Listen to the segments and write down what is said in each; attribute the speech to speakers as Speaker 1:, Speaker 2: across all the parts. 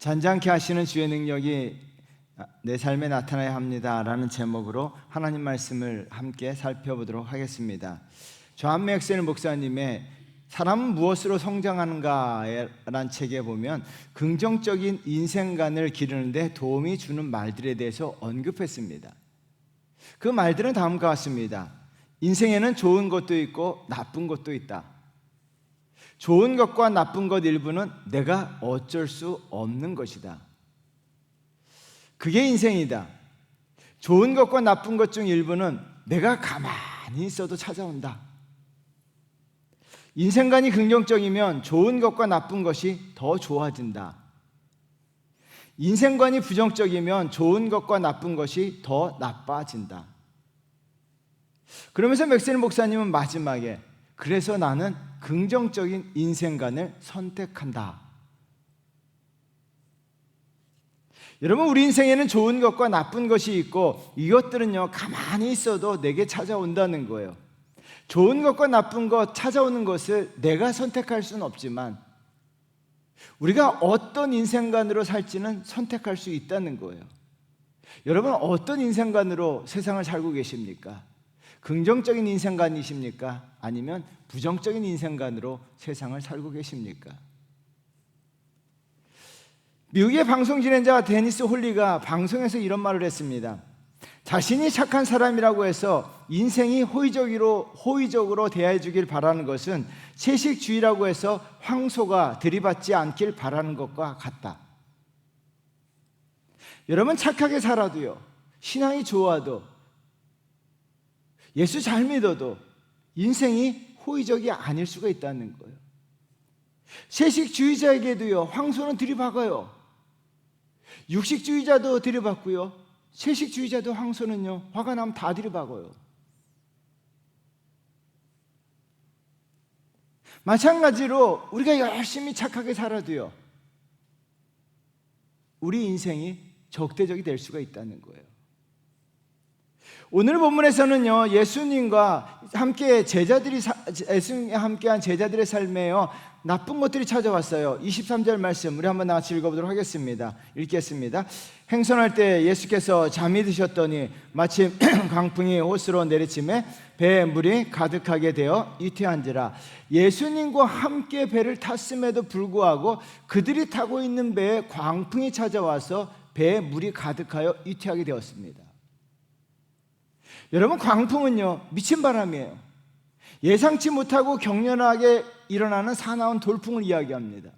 Speaker 1: 잔잔케 하시는 주의 능력이 내 삶에 나타나야 합니다라는 제목으로 하나님 말씀을 함께 살펴보도록 하겠습니다. 조한 맥셀 목사님의 사람은 무엇으로 성장하는가라는 책에 보면 긍정적인 인생관을 기르는데 도움이 주는 말들에 대해서 언급했습니다. 그 말들은 다음과 같습니다. 인생에는 좋은 것도 있고 나쁜 것도 있다. 좋은 것과 나쁜 것 일부는 내가 어쩔 수 없는 것이다. 그게 인생이다. 좋은 것과 나쁜 것 중 일부는 내가 가만히 있어도 찾아온다. 인생관이 긍정적이면 좋은 것과 나쁜 것이 더 좋아진다. 인생관이 부정적이면 좋은 것과 나쁜 것이 더 나빠진다. 그러면서 맥셀 목사님은 마지막에 그래서 나는 긍정적인 인생관을 선택한다. 여러분, 우리 인생에는 좋은 것과 나쁜 것이 있고 이것들은요, 가만히 있어도 내게 찾아온다는 거예요. 좋은 것과 나쁜 것 찾아오는 것을 내가 선택할 수는 없지만 우리가 어떤 인생관으로 살지는 선택할 수 있다는 거예요. 여러분, 어떤 인생관으로 세상을 살고 계십니까? 긍정적인 인생관이십니까? 아니면 부정적인 인생관으로 세상을 살고 계십니까? 미국의 방송 진행자 데니스 홀리가 방송에서 이런 말을 했습니다. 자신이 착한 사람이라고 해서 인생이 호의적으로 호의적으로 대해 주길 바라는 것은 채식주의라고 해서 황소가 들이받지 않길 바라는 것과 같다. 여러분 착하게 살아도요. 신앙이 좋아도 예수 잘 믿어도 인생이 호의적이 아닐 수가 있다는 거예요. 채식주의자에게도요, 황소는 들이박아요. 육식주의자도 들이박고요. 채식주의자도 황소는요, 화가 나면 다 들이박아요. 마찬가지로 우리가 열심히 착하게 살아도요, 우리 인생이 적대적이 될 수가 있다는 거예요. 오늘 본문에서는요 예수님과 함께 제자들이 예수님과 함께한 제자들의 삶에요 나쁜 것들이 찾아왔어요. 23절 말씀 우리 한번 같이 읽어보도록 하겠습니다. 읽겠습니다. 행선할 때 예수께서 잠이 드셨더니 마침 강풍이 호수로 내리침에 배에 물이 가득하게 되어 이태한지라 예수님과 함께 배를 탔음에도 불구하고 그들이 타고 있는 배에 광풍이 찾아와서 배에 물이 가득하여 이태하게 되었습니다. 여러분 광풍은요 미친 바람이에요. 예상치 못하고 격렬하게 일어나는 사나운 돌풍을 이야기합니다.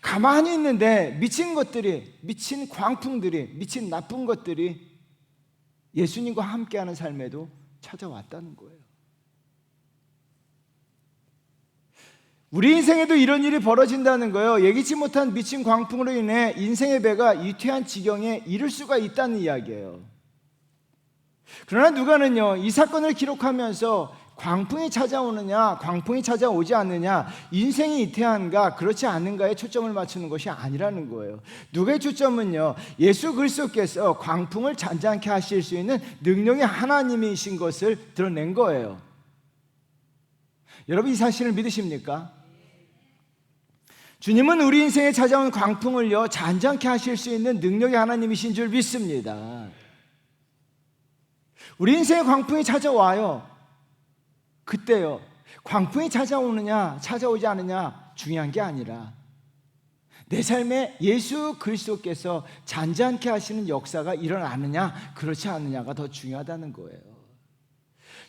Speaker 1: 가만히 있는데 미친 것들이 미친 광풍들이 미친 나쁜 것들이 예수님과 함께하는 삶에도 찾아왔다는 거예요. 우리 인생에도 이런 일이 벌어진다는 거예요. 예기치 못한 미친 광풍으로 인해 인생의 배가 이퇴한 지경에 이를 수가 있다는 이야기예요. 그러나 누가는요, 이 사건을 기록하면서 광풍이 찾아오느냐, 광풍이 찾아오지 않느냐, 인생이 이태한가, 그렇지 않은가에 초점을 맞추는 것이 아니라는 거예요. 누가의 초점은요, 예수 그리스도께서 광풍을 잔잔케 하실 수 있는 능력의 하나님이신 것을 드러낸 거예요. 여러분 이 사실을 믿으십니까? 주님은 우리 인생에 찾아온 광풍을요, 잔잔케 하실 수 있는 능력의 하나님이신 줄 믿습니다. 우리 인생에 광풍이 찾아와요. 그때요. 광풍이 찾아오느냐, 찾아오지 않느냐 중요한 게 아니라 내 삶에 예수 그리스도께서 잔잔케 하시는 역사가 일어나느냐, 그렇지 않느냐가 더 중요하다는 거예요.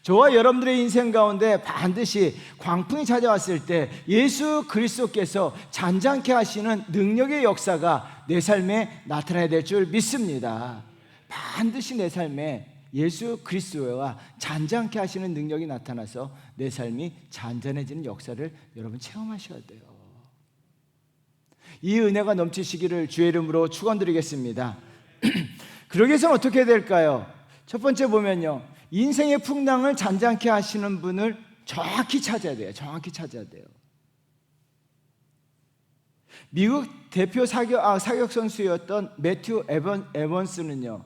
Speaker 1: 저와 여러분들의 인생 가운데 반드시 광풍이 찾아왔을 때 예수 그리스도께서 잔잔케 하시는 능력의 역사가 내 삶에 나타나야 될 줄 믿습니다. 반드시 내 삶에 예수 그리스도와 잔잔케 하시는 능력이 나타나서 내 삶이 잔잔해지는 역사를 여러분 체험하셔야 돼요. 이 은혜가 넘치시기를 주의 이름으로 축원드리겠습니다. 그러기 위해서는 어떻게 될까요? 첫 번째 보면요. 인생의 풍랑을 잔잔케 하시는 분을 정확히 찾아야 돼요. 정확히 찾아야 돼요. 미국 대표 사격, 아, 사격 선수였던 매튜 에번, 에번스는요.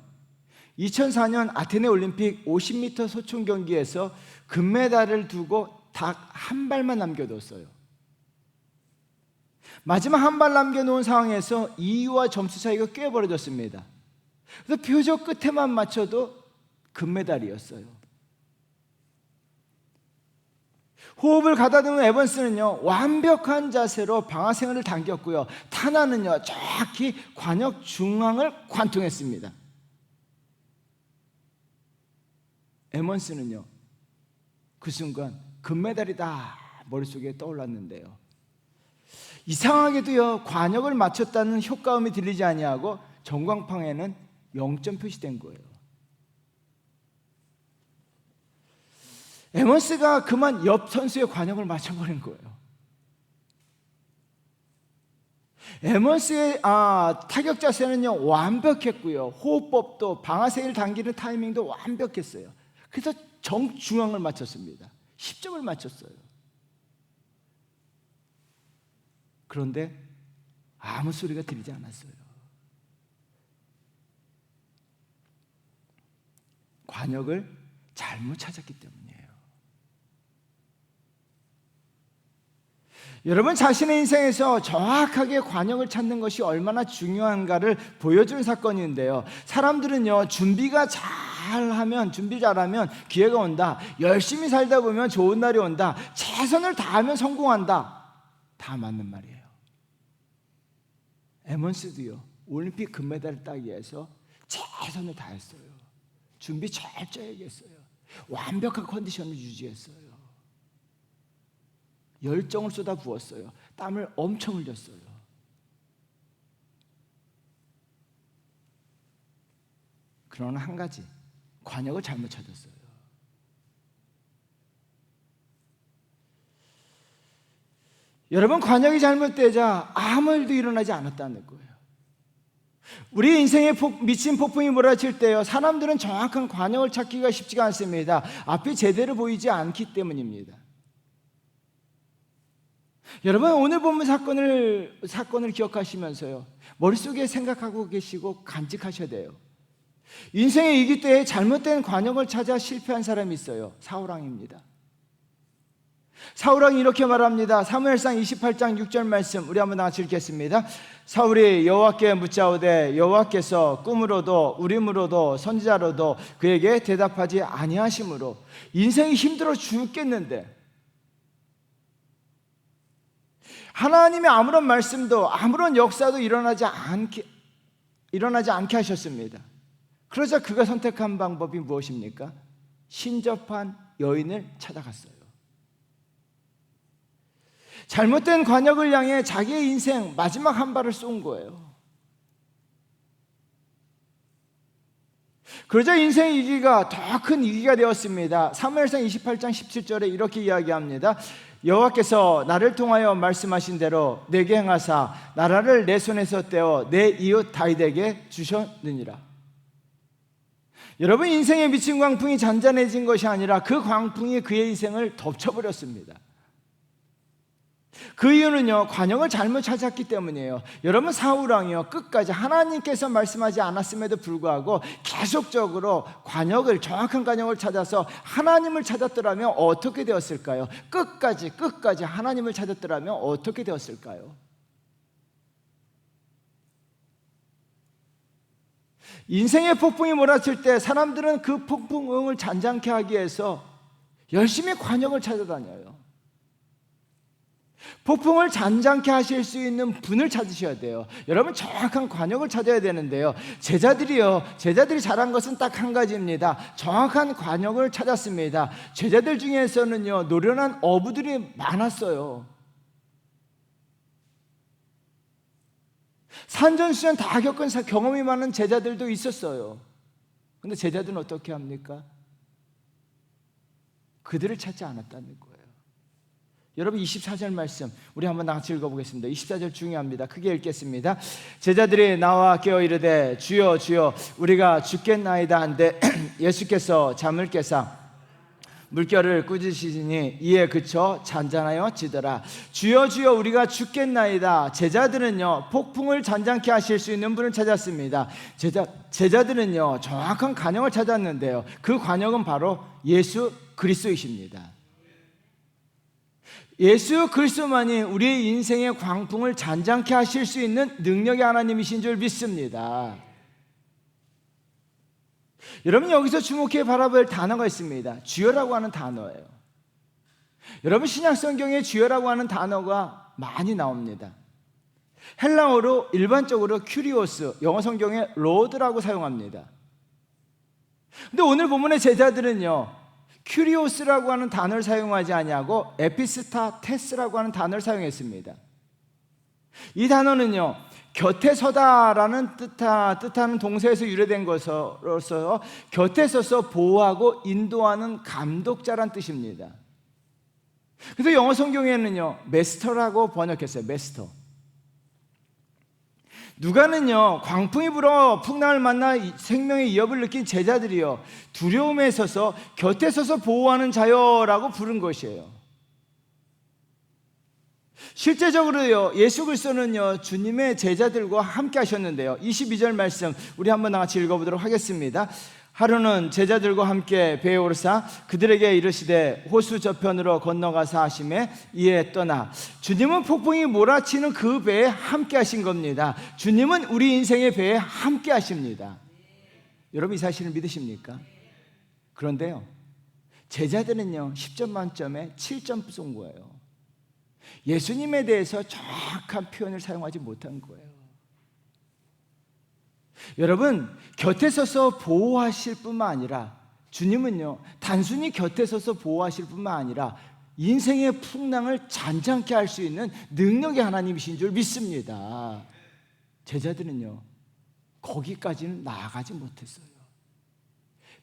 Speaker 1: 2004년 아테네 올림픽 50m 소총 경기에서 금메달을 두고 딱 한 발만 남겨뒀어요. 마지막 한 발 남겨놓은 상황에서 2위와 점수 차이가 꽤 벌어졌습니다. 그래서 표적 끝에만 맞춰도 금메달이었어요. 호흡을 가다듬은 에번스는요 완벽한 자세로 방아생을 당겼고요 타나는요 정확히 관역 중앙을 관통했습니다. 에먼스는요 그 순간 금메달이다 머릿속에 떠올랐는데요. 이상하게도요 관역을 맞췄다는 효과음이 들리지 아니하고 전광판에는 0점 표시된 거예요. 에먼스가 그만 옆 선수의 관역을 맞춰버린 거예요. 에먼스의 아, 타격 자세는요 완벽했고요. 호흡법도 방아쇠를 당기는 타이밍도 완벽했어요. 그래서 정중앙을 맞췄습니다. 10점을 맞췄어요. 그런데 아무 소리가 들리지 않았어요. 관역을 잘못 찾았기 때문이에요. 여러분 자신의 인생에서 정확하게 관역을 찾는 것이 얼마나 중요한가를 보여주는 사건인데요. 사람들은요, 준비가 잘 하면, 준비 잘하면 기회가 온다. 열심히 살다 보면 좋은 날이 온다. 최선을 다하면 성공한다. 다 맞는 말이에요. 에먼스도요, 올림픽 금메달을 따기 위해서 최선을 다했어요. 준비 철저하게 했어요. 완벽한 컨디션을 유지했어요. 열정을 쏟아 부었어요. 땀을 엄청 흘렸어요. 그러나 한 가지 관역을 잘못 찾았어요. 여러분 관역이 잘못되자 아무 일도 일어나지 않았다는 거예요. 우리 인생에 폭, 미친 폭풍이 몰아칠 때요 사람들은 정확한 관역을 찾기가 쉽지가 않습니다. 앞이 제대로 보이지 않기 때문입니다. 여러분 오늘 본문 사건을 사건을 기억하시면서요 머릿속에 생각하고 계시고 간직하셔야 돼요. 인생의 위기 때에 잘못된 관역을 찾아 실패한 사람이 있어요. 사울왕입니다. 사울왕이 이렇게 말합니다. 사무엘상 28장 6절 말씀 우리 한번 같이 읽겠습니다. 사울이 여호와께 묻자오되 여호와께서 꿈으로도 우림으로도 선지자로도 그에게 대답하지 아니하심으로 인생이 힘들어 죽겠는데 하나님의 아무런 말씀도 아무런 역사도 일어나지 않게 일어나지 않게 하셨습니다. 그러자 그가 선택한 방법이 무엇입니까? 신접한 여인을 찾아갔어요. 잘못된 관역을 향해 자기의 인생 마지막 한 발을 쏜 거예요. 그러자 인생의 위기가 더 큰 위기가 되었습니다. 사무엘상 28장 17절에 이렇게 이야기합니다. 여호와께서 나를 통하여 말씀하신 대로 내게 행하사 나라를 내 손에서 떼어 내 이웃 다윗에게 주셨느니라. 여러분 인생에 미친 광풍이 잔잔해진 것이 아니라 그 광풍이 그의 인생을 덮쳐버렸습니다. 그 이유는요, 관역을 잘못 찾았기 때문이에요. 여러분, 사우랑이요, 끝까지 하나님께서 말씀하지 않았음에도 불구하고 계속적으로 관역을, 정확한 관역을 찾아서 하나님을 찾았더라면 어떻게 되었을까요? 끝까지, 끝까지 하나님을 찾았더라면 어떻게 되었을까요? 인생의 폭풍이 몰아칠 때 사람들은 그 폭풍을 잔잔케 하기 위해서 열심히 관역을 찾아다녀요. 폭풍을 잔잔케 하실 수 있는 분을 찾으셔야 돼요. 여러분 정확한 관역을 찾아야 되는데요. 제자들이요. 제자들이 잘한 것은 딱 한 가지입니다. 정확한 관역을 찾았습니다. 제자들 중에서는요. 노련한 어부들이 많았어요. 산전수전 다 겪은 경험이 많은 제자들도 있었어요. 근데 제자들은 어떻게 합니까? 그들을 찾지 않았다는 거예요. 여러분 24절 말씀 우리 한번 같이 읽어보겠습니다. 24절 중요합니다. 크게 읽겠습니다. 제자들이 나와 깨어 이르되 주여 주여 우리가 죽겠나이다 한데 예수께서 잠을 깨사 물결을 꾸짖으시니 이에 그쳐 잔잔하여 지더라. 주여 주여 우리가 죽겠나이다. 제자들은요 폭풍을 잔잔케 하실 수 있는 분을 찾았습니다. 제자 제자들은요 정확한 관역을 찾았는데요. 그 관역은 바로 예수 그리스도이십니다. 예수 그리스도만이 우리의 인생의 광풍을 잔잔케 하실 수 있는 능력의 하나님이신 줄 믿습니다. 여러분 여기서 주목해 바라볼 단어가 있습니다. 주여라고 하는 단어예요. 여러분 신약 성경에 주여라고 하는 단어가 많이 나옵니다. 헬라어로 일반적으로 큐리오스, 영어 성경에 로드라고 사용합니다. 근데 오늘 본문의 제자들은요. 큐리오스라고 하는 단어를 사용하지 아니하고 에피스타테스라고 하는 단어를 사용했습니다. 이 단어는요. 곁에 서다라는 뜻하, 뜻하는 동사에서 유래된 것으로서 곁에 서서 보호하고 인도하는 감독자란 뜻입니다. 그래서 영어 성경에는요, 메스터라고 번역했어요. 메스터. 누가는요, 광풍이 불어 풍랑을 만나 생명의 위협을 느낀 제자들이요, 두려움에 서서 곁에 서서 보호하는 자여라고 부른 것이에요. 실제적으로요, 예수 그리스도는요, 주님의 제자들과 함께 하셨는데요. 22절 말씀, 우리 한번 같이 읽어보도록 하겠습니다. 하루는 제자들과 함께 배에 오르사 그들에게 이르시되 호수 저편으로 건너가사 하심에 이에 떠나 주님은 폭풍이 몰아치는 그 배에 함께 하신 겁니다. 주님은 우리 인생의 배에 함께 하십니다. 여러분 이 사실을 믿으십니까? 그런데요. 제자들은요. 10점 만점에 7점 쏜 거예요. 예수님에 대해서 정확한 표현을 사용하지 못한 거예요. 여러분, 곁에 서서 보호하실 뿐만 아니라 주님은요, 단순히 곁에 서서 보호하실 뿐만 아니라 인생의 풍랑을 잔잔케 할 수 있는 능력의 하나님이신 줄 믿습니다. 제자들은요, 거기까지는 나아가지 못했어요.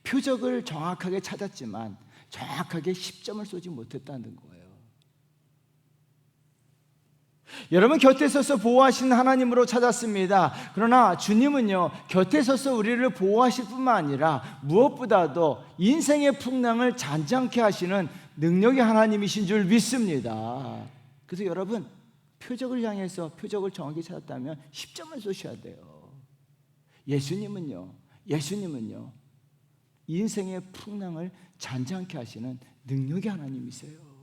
Speaker 1: 표적을 정확하게 찾았지만 정확하게 10점을 쏘지 못했다는 거예요. 여러분 곁에 서서 보호하시는 하나님으로 찾았습니다. 그러나 주님은요, 곁에 서서 우리를 보호하실 뿐만 아니라 무엇보다도 인생의 풍랑을 잔잔케 하시는 능력의 하나님이신 줄 믿습니다. 그래서 여러분, 표적을 향해서 표적을 정확히 찾았다면 10점을 쏘셔야 돼요. 예수님은요, 예수님은요, 인생의 풍랑을 잔잔케 하시는 능력의 하나님이세요.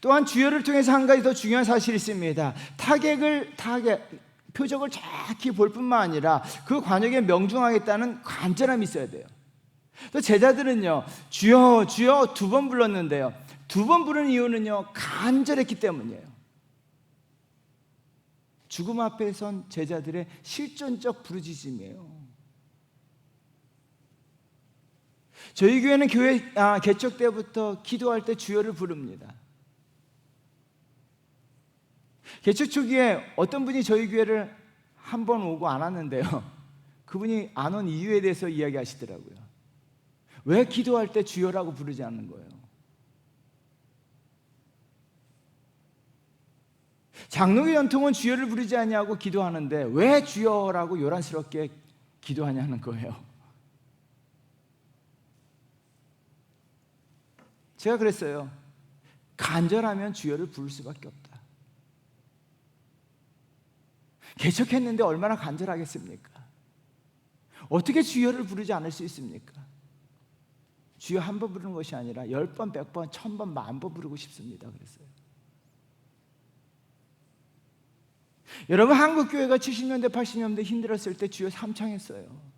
Speaker 1: 또한 주여를 통해서 한 가지 더 중요한 사실이 있습니다. 타격을 타격 표적을 정확히 볼 뿐만 아니라 그 관역에 명중하겠다는 간절함이 있어야 돼요. 또 제자들은요, 주여, 주여 두 번 불렀는데요. 두 번 부른 이유는요, 간절했기 때문이에요. 죽음 앞에 선 제자들의 실존적 부르짖음이에요. 저희 교회는 교회 아, 개척 때부터 기도할 때 주여를 부릅니다. 개척 초기에 어떤 분이 저희 교회를 한 번 오고 안 왔는데요. 그분이 안 온 이유에 대해서 이야기하시더라고요. 왜 기도할 때 주여라고 부르지 않는 거예요? 장로교 전통은 주여를 부르지 아니하고 기도하는데 왜 주여라고 요란스럽게 기도하냐는 거예요. 제가 그랬어요. 간절하면 주여를 부를 수밖에 없다. 개척했는데 얼마나 간절하겠습니까? 어떻게 주여를 부르지 않을 수 있습니까? 주여 한 번 부르는 것이 아니라 열 번, 백 번, 천 번, 만 번 부르고 싶습니다. 그랬어요. 여러분 한국 교회가 70년대, 80년대 힘들었을 때 주여 삼창했어요.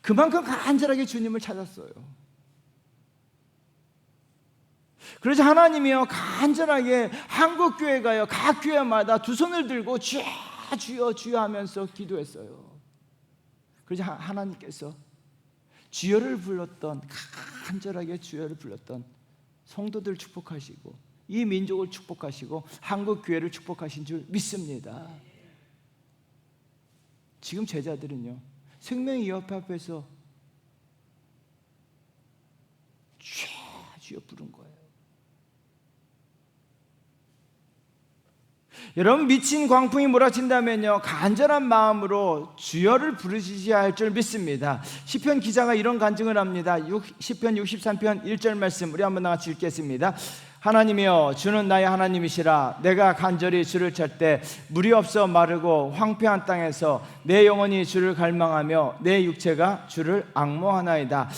Speaker 1: 그만큼 간절하게 주님을 찾았어요. 그래서 하나님이요 간절하게 한국 교회가요 각 교회마다 두 손을 들고 주여 주여 주여 하면서 기도했어요. 그래서 하나님께서 주여를 불렀던 간절하게 주여를 불렀던 성도들 축복하시고 이 민족을 축복하시고 한국 교회를 축복하신 줄 믿습니다. 지금 제자들은요 생명의 옆 앞에서 주여 주여 부른 거예요. 여러분 미친 광풍이 몰아친다면요 간절한 마음으로 주여를 부르시지 할 줄 믿습니다. 시편 기자가 이런 간증을 합니다. 6, 시편 63편 1절 말씀 우리 한번 같이 읽겠습니다. 하나님이여 주는 나의 하나님이시라 내가 간절히 주를 찾때 물이 없어 마르고 황폐한 땅에서 내 영혼이 주를 갈망하며 내 육체가 주를 악모하나이다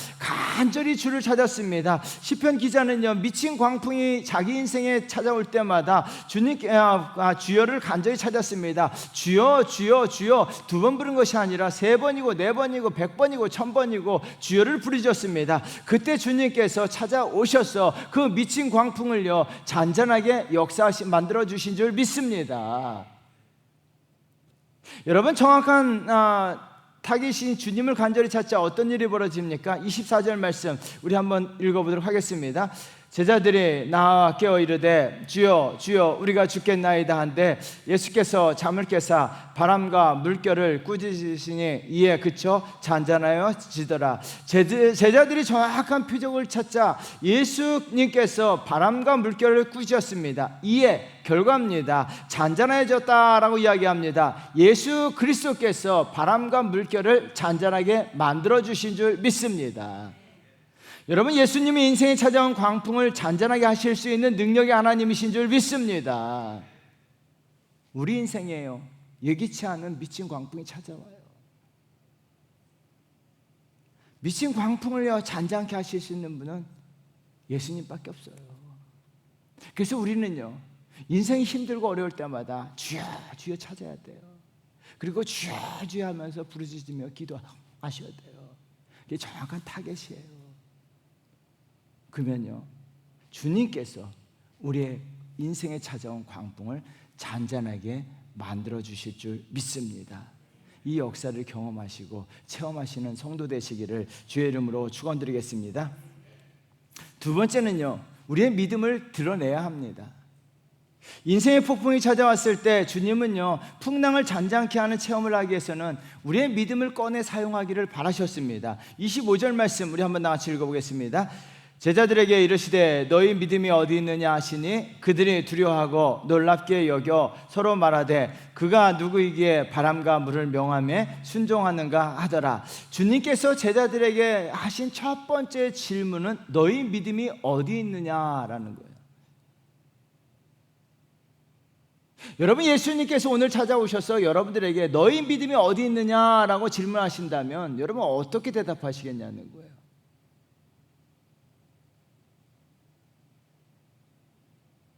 Speaker 1: 간절히 주를 찾았습니다. 시편 기자는요 미친 광풍이 자기 인생에 찾아올 때마다 주님께 아, 아, 주여를 간절히 찾았습니다. 주여 주여 주여. 두 번 부른 것이 아니라 세 번이고 네 번이고 백 번이고 천 번이고 주여를 부르셨습니다. 그때 주님께서 찾아오셔서 그 미친 광풍을요 잔잔하게 역사하시 만들어 주신 줄 믿습니다. 여러분 정확한 아, 타깃인 주님을 간절히 찾자 어떤 일이 벌어집니까? 24절 말씀 우리 한번 읽어보도록 하겠습니다. 제자들이 나와 깨어 이르되 주여 주여 우리가 죽겠나이다 한데 예수께서 잠을 깨사 바람과 물결을 꾸짖으시니 이에 그쳐 잔잔하여 지더라. 제자- 제자들이 정확한 표적을 찾자 예수님께서 바람과 물결을 꾸짖었습니다. 이에 결과입니다. 잔잔해졌다라고 이야기합니다. 예수 그리스도께서 바람과 물결을 잔잔하게 만들어 주신 줄 믿습니다 여러분 예수님이 인생에 찾아온 광풍을 잔잔하게 하실 수 있는 능력의 하나님이신 줄 믿습니다. 우리 인생에요. 예기치 않은 미친 광풍이 찾아와요. 미친 광풍을요 잔잔케 하실 수 있는 분은 예수님밖에 없어요. 그래서 우리는요 인생이 힘들고 어려울 때마다 주여 주여 찾아야 돼요. 그리고 주여 주여 하면서 부르짖으며 기도하셔야 돼요. 이게 정확한 타겟이에요. 그러면요 주님께서 우리의 인생에 찾아온 광풍을 잔잔하게 만들어 주실 줄 믿습니다. 이 역사를 경험하시고 체험하시는 성도 되시기를 주의 이름으로 축원드리겠습니다. 두 번째는요 우리의 믿음을 드러내야 합니다. 인생의 폭풍이 찾아왔을 때 주님은요 풍랑을 잔잔케 하는 체험을 하기 위해서는 우리의 믿음을 꺼내 사용하기를 바라셨습니다. 25절 말씀 우리 한번 같이 읽어 보겠습니다. 제자들에게 이르시되 너희 믿음이 어디 있느냐 하시니 그들이 두려워하고 놀랍게 여겨 서로 말하되 그가 누구이기에 바람과 물을 명함에 순종하는가 하더라. 주님께서 제자들에게 하신 첫 번째 질문은 너희 믿음이 어디 있느냐라는 거예요. 여러분 예수님께서 오늘 찾아오셔서 여러분들에게 너희 믿음이 어디 있느냐라고 질문하신다면 여러분 어떻게 대답하시겠냐는 거예요.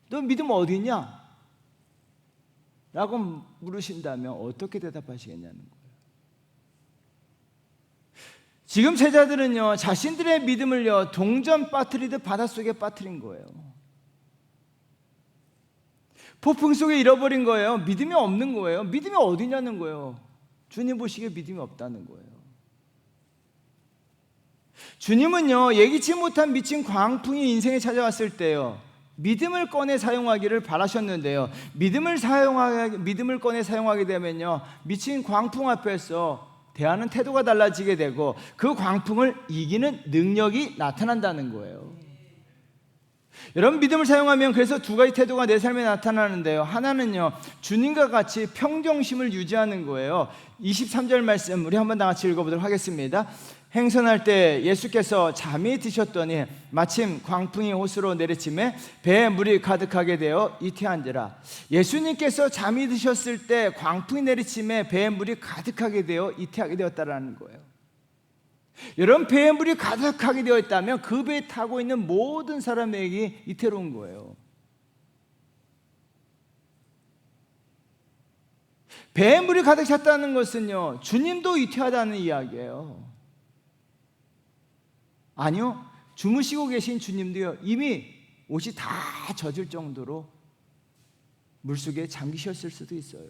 Speaker 1: 너 믿음 어디 있냐? 라고 물으신다면 어떻게 대답하시겠냐는 거예요. 지금 제자들은요, 자신들의 믿음을요, 동전 빠뜨리듯 바닷속에 빠뜨린 거예요. 폭풍 속에 잃어버린 거예요. 믿음이 없는 거예요. 믿음이 어디냐는 거예요. 주님 보시기에 믿음이 없다는 거예요. 주님은요, 예기치 못한 미친 광풍이 인생에 찾아왔을 때요, 믿음을 꺼내 사용하기를 바라셨는데요. 믿음을 사용하게 믿음을 꺼내 사용하게 되면요. 미친 광풍 앞에서 대하는 태도가 달라지게 되고 그 광풍을 이기는 능력이 나타난다는 거예요. 여러분 믿음을 사용하면 그래서 두 가지 태도가 내 삶에 나타나는데요. 하나는요. 주님과 같이 평정심을 유지하는 거예요. 23절 말씀 우리 한번 다 같이 읽어 보도록 하겠습니다. 행선할 때 예수께서 잠이 드셨더니 마침 광풍이 호수로 내리침에 배에 물이 가득하게 되어 이태한지라 예수님께서 잠이 드셨을 때 광풍이 내리침에 배에 물이 가득하게 되어 이태하게 되었다라는 거예요. 여러분 배에 물이 가득하게 되어 있다면 그 배에 타고 있는 모든 사람에게 이태로운 거예요. 배에 물이 가득 찼다는 것은요 주님도 이태하다는 이야기예요. 아니요. 주무시고 계신 주님도요. 이미 옷이 다 젖을 정도로 물속에 잠기셨을 수도 있어요.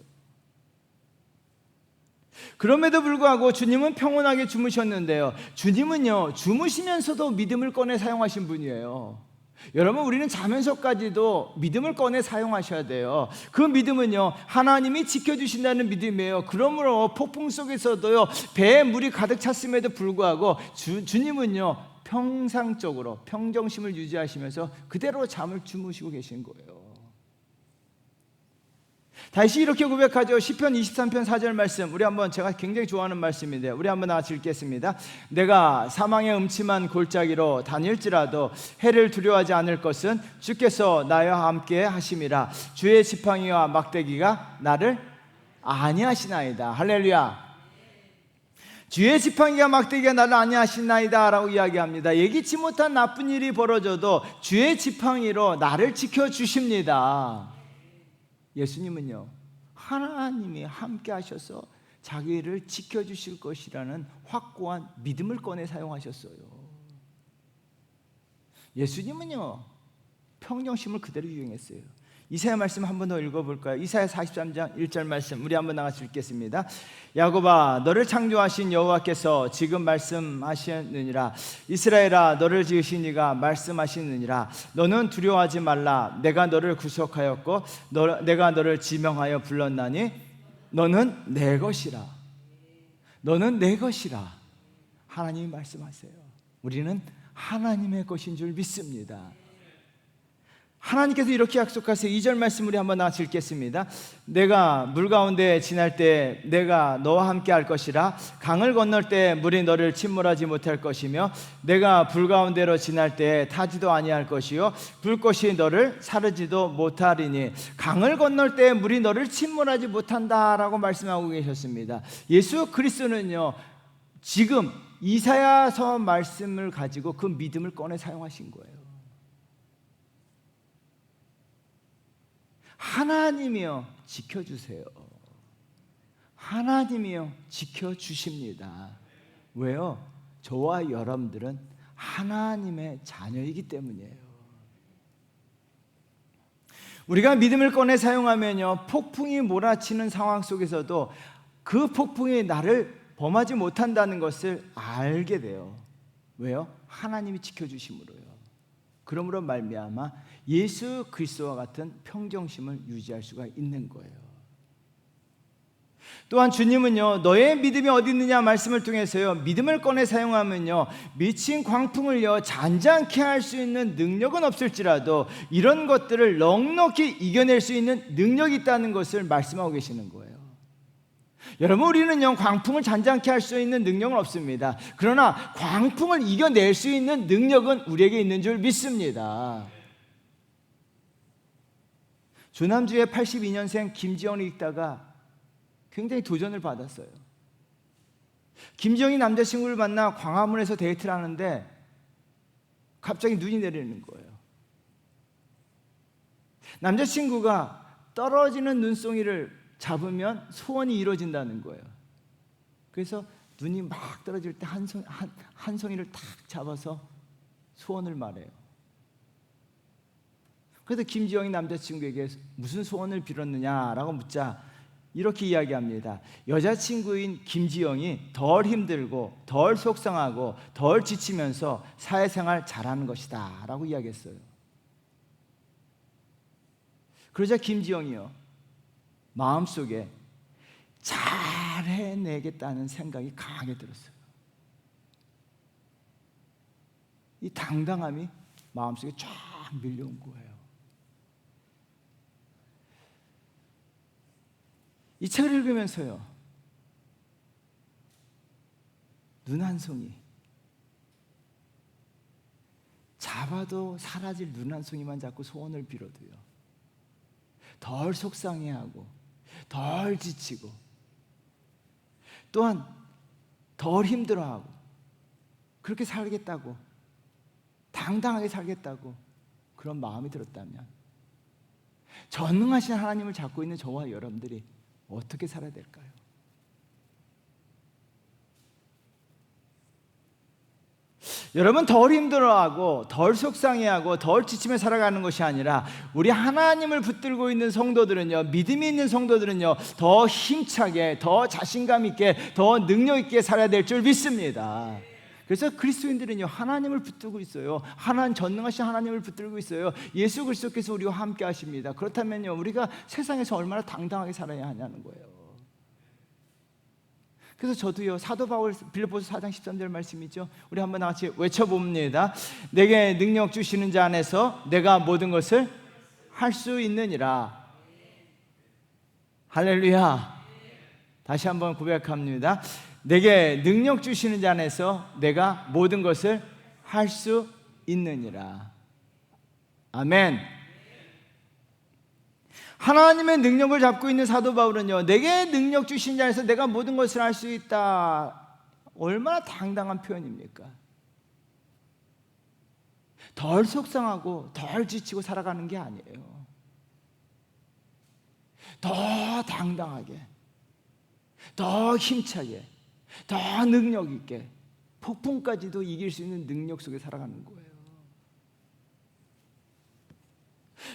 Speaker 1: 그럼에도 불구하고 주님은 평온하게 주무셨는데요. 주님은요, 주무시면서도 믿음을 꺼내 사용하신 분이에요. 여러분, 우리는 자면서까지도 믿음을 꺼내 사용하셔야 돼요. 그 믿음은요, 하나님이 지켜주신다는 믿음이에요. 그러므로 폭풍 속에서도요, 배에 물이 가득 찼음에도 불구하고 주, 주님은요, 평상적으로 평정심을 유지하시면서 그대로 잠을 주무시고 계신 거예요. 다시 이렇게 고백하죠. 시편 23편 4절 말씀. 우리 한번 제가 굉장히 좋아하는 말씀인데 우리 한번 같이 읽겠습니다. 내가 사망의 음침한 골짜기로 다닐지라도 해를 두려워하지 않을 것은 주께서 나와 함께 하심이라. 주의 지팡이와 막대기가 나를 아니하시나이다. 할렐루야. 주의 지팡이가 막대기가 나를 아니하시나이다 라고 이야기합니다. 예기치 못한 나쁜 일이 벌어져도 주의 지팡이로 나를 지켜 주십니다. 예수님은요, 하나님이 함께 하셔서 자기를 지켜주실 것이라는 확고한 믿음을 꺼내 사용하셨어요. 예수님은요, 평정심을 그대로 유행했어요. 이사야 말씀 한 번 더 읽어볼까요? 이사야 43장 1절 말씀 우리 한번 나가서 읽겠습니다. 야곱아 너를 창조하신 여호와께서 지금 말씀하시느니라 이스라엘아 너를 지으신 이가 말씀하시느니라 너는 두려워하지 말라 내가 너를 구속하였고 너, 내가 너를 지명하여 불렀나니 너는 내 것이라 너는 내 것이라 하나님이 말씀하세요. 우리는 하나님의 것인 줄 믿습니다. 하나님께서 이렇게 약속하세요. 2절 말씀 우리 한번 나같이 읽겠습니다. 내가 물 가운데 지날 때 내가 너와 함께 할 것이라 강을 건널 때 물이 너를 침몰하지 못할 것이며 내가 불 가운데로 지날 때 타지도 아니할 것이요 불꽃이 너를 사르지도 못하리니 강을 건널 때 물이 너를 침몰하지 못한다라고 말씀하고 계셨습니다. 예수 그리스도는요. 지금 이사야서 말씀을 가지고 그 믿음을 꺼내 사용하신 거예요. 하나님이여 지켜주세요. 하나님이여 지켜주십니다. 왜요? 저와 여러분들은 하나님의 자녀이기 때문이에요. 우리가 믿음을 꺼내 사용하면요, 폭풍이 몰아치는 상황 속에서도 그 폭풍이 나를 범하지 못한다는 것을 알게 돼요. 왜요? 하나님이 지켜주심으로요. 그러므로 말미암아 예수 그리스도와 같은 평정심을 유지할 수가 있는 거예요. 또한 주님은요, 너의 믿음이 어디 있느냐 말씀을 통해서요, 믿음을 꺼내 사용하면요, 미친 광풍을요, 잔잔케 할 수 있는 능력은 없을지라도 이런 것들을 넉넉히 이겨낼 수 있는 능력이 있다는 것을 말씀하고 계시는 거예요. 여러분, 우리는요, 광풍을 잔잔케 할 수 있는 능력은 없습니다. 그러나 광풍을 이겨낼 수 있는 능력은 우리에게 있는 줄 믿습니다. 조남주의 82년생 김지영을 읽다가 굉장히 도전을 받았어요. 김지영이 남자친구를 만나 광화문에서 데이트를 하는데 갑자기 눈이 내리는 거예요. 남자친구가 떨어지는 눈송이를 잡으면 소원이 이루어진다는 거예요. 그래서 눈이 막 떨어질 때한 송, 한, 한 송이를 탁 잡아서 소원을 말해요. 그래서 김지영이 남자친구에게 무슨 소원을 빌었느냐라고 묻자 이렇게 이야기합니다. 여자친구인 김지영이 덜 힘들고 덜 속상하고 덜 지치면서 사회생활 잘하는 것이다 라고 이야기했어요. 그러자 김지영이요. 마음속에 잘 해내겠다는 생각이 강하게 들었어요. 이 당당함이 마음속에 쫙 밀려온 거예요. 이 책을 읽으면서요. 눈 한 송이. 잡아도 사라질 눈 한 송이만 잡고 소원을 빌어도요. 덜 속상해하고, 덜 지치고, 또한 덜 힘들어하고, 그렇게 살겠다고, 당당하게 살겠다고, 그런 마음이 들었다면, 전능하신 하나님을 잡고 있는 저와 여러분들이 어떻게 살아야 될까요? 여러분 덜 힘들어하고 덜 속상해하고 덜 지치며 살아가는 것이 아니라 우리 하나님을 붙들고 있는 성도들은요 믿음이 있는 성도들은요 더 힘차게 더 자신감 있게 더 능력 있게 살아야 될 줄 믿습니다. 그래서 그리스도인들은요 하나님을 붙들고 있어요. 하나님 전능하신 하나님을 붙들고 있어요. 예수 그리스도께서 우리와 함께 하십니다. 그렇다면요 우리가 세상에서 얼마나 당당하게 살아야 하냐는 거예요. 그래서 저도요 사도 바울 빌립보서 4장 13절 말씀이죠. 우리 한번 같이 외쳐봅니다. 내게 능력 주시는 자 안에서 내가 모든 것을 할 수 있느니라. 할렐루야. 다시 한번 고백합니다. 내게 능력 주시는 자 안에서 내가 모든 것을 할 수 있느니라. 아멘. 하나님의 능력을 잡고 있는 사도 바울은요, 내게 능력 주신 자 안에서 내가 모든 것을 할 수 있다. 얼마나 당당한 표현입니까? 덜 속상하고 덜 지치고 살아가는 게 아니에요. 더 당당하게, 더 힘차게, 더 능력 있게, 폭풍까지도 이길 수 있는 능력 속에 살아가는 거예요.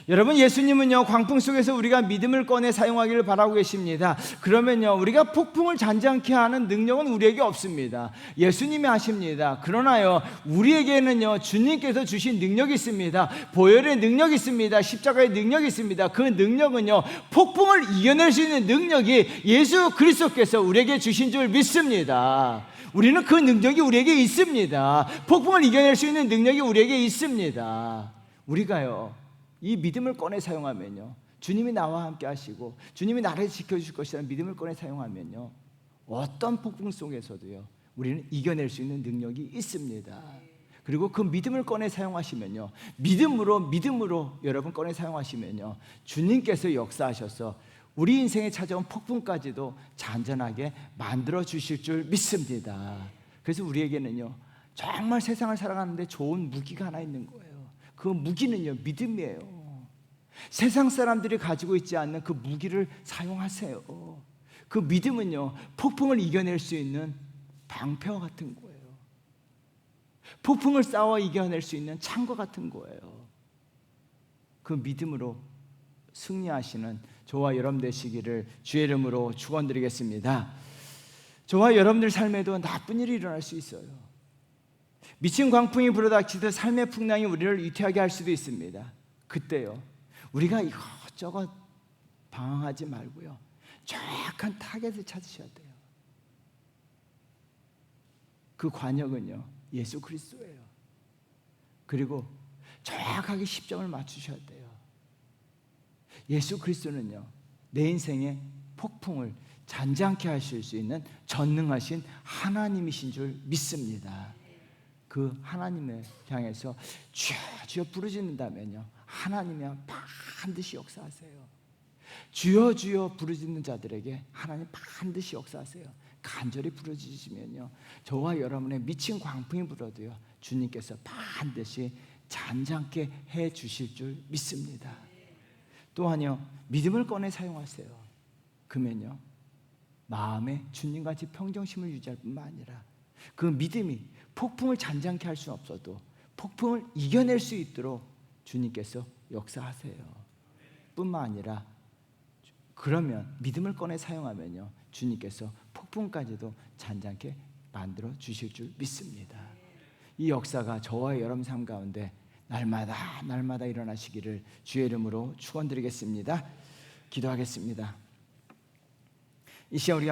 Speaker 1: 여러분 예수님은요 광풍 속에서 우리가 믿음을 꺼내 사용하기를 바라고 계십니다. 그러면요 우리가 폭풍을 잔잔케 하는 능력은 우리에게 없습니다. 예수님이 하십니다. 그러나요 우리에게는요 주님께서 주신 능력이 있습니다. 보혈의 능력이 있습니다. 십자가의 능력이 있습니다. 그 능력은요 폭풍을 이겨낼 수 있는 능력이 예수 그리스도께서 우리에게 주신 줄 믿습니다. 우리는 그 능력이 우리에게 있습니다. 폭풍을 이겨낼 수 있는 능력이 우리에게 있습니다. 우리가요 이 믿음을 꺼내 사용하면요. 주님이 나와 함께 하시고 주님이 나를 지켜 주실 것이라는 믿음을 꺼내 사용하면요. 어떤 폭풍 속에서도요. 우리는 이겨낼 수 있는 능력이 있습니다. 그리고 그 믿음을 꺼내 사용하시면요. 믿음으로 믿음으로 여러분 꺼내 사용하시면요. 주님께서 역사하셔서 우리 인생에 찾아온 폭풍까지도 잔잔하게 만들어 주실 줄 믿습니다. 그래서 우리에게는요. 정말 세상을 살아가는데 좋은 무기가 하나 있는 거예요. 그 무기는요, 믿음이에요. 세상 사람들이 가지고 있지 않는 그 무기를 사용하세요. 그 믿음은요, 폭풍을 이겨낼 수 있는 방패와 같은 거예요. 폭풍을 싸워 이겨낼 수 있는 창과 같은 거예요. 그 믿음으로 승리하시는 저와 여러분 되시기를 주의 이름으로 축원드리겠습니다. 저와 여러분들 삶에도 나쁜 일이 일어날 수 있어요. 미친 광풍이 불어닥치듯 삶의 풍랑이 우리를 위태하게 할 수도 있습니다. 그때요. 우리가 이것저것 방황하지 말고요. 정확한 타겟을 찾으셔야 돼요. 그 관역은요. 예수 그리스도예요. 그리고 정확하게 십정을 맞추셔야 돼요. 예수 그리스도는요. 내 인생의 폭풍을 잔잔케 하실 수 있는 전능하신 하나님이신 줄 믿습니다. 그 하나님을 향해서 주여 주여 부르짖는다면요. 하나님이 반드시 역사하세요. 주여 주여 부르짖는 자들에게 하나님 반드시 역사하세요. 간절히 부르짖으시면요. 저와 여러분의 미친 광풍이 불어도요. 주님께서 반드시 잔잔케 해 주실 줄 믿습니다. 또한요 믿음을 꺼내 사용하세요. 그러면요 마음에 주님같이 평정심을 유지할 뿐만 아니라 그 믿음이 폭풍을 잔잔케 할 수는 없어도 폭풍을 이겨낼 수 있도록 주님께서 역사하세요. 뿐만 아니라 그러면 믿음을 꺼내 사용하면요. 주님께서 폭풍까지도 잔잔케 만들어 주실 줄 믿습니다. 이 역사가 저와 여러분 삶 가운데 날마다 날마다 일어나시기를 주의 이름으로 축원드리겠습니다. 기도하겠습니다. 이 시간 우리가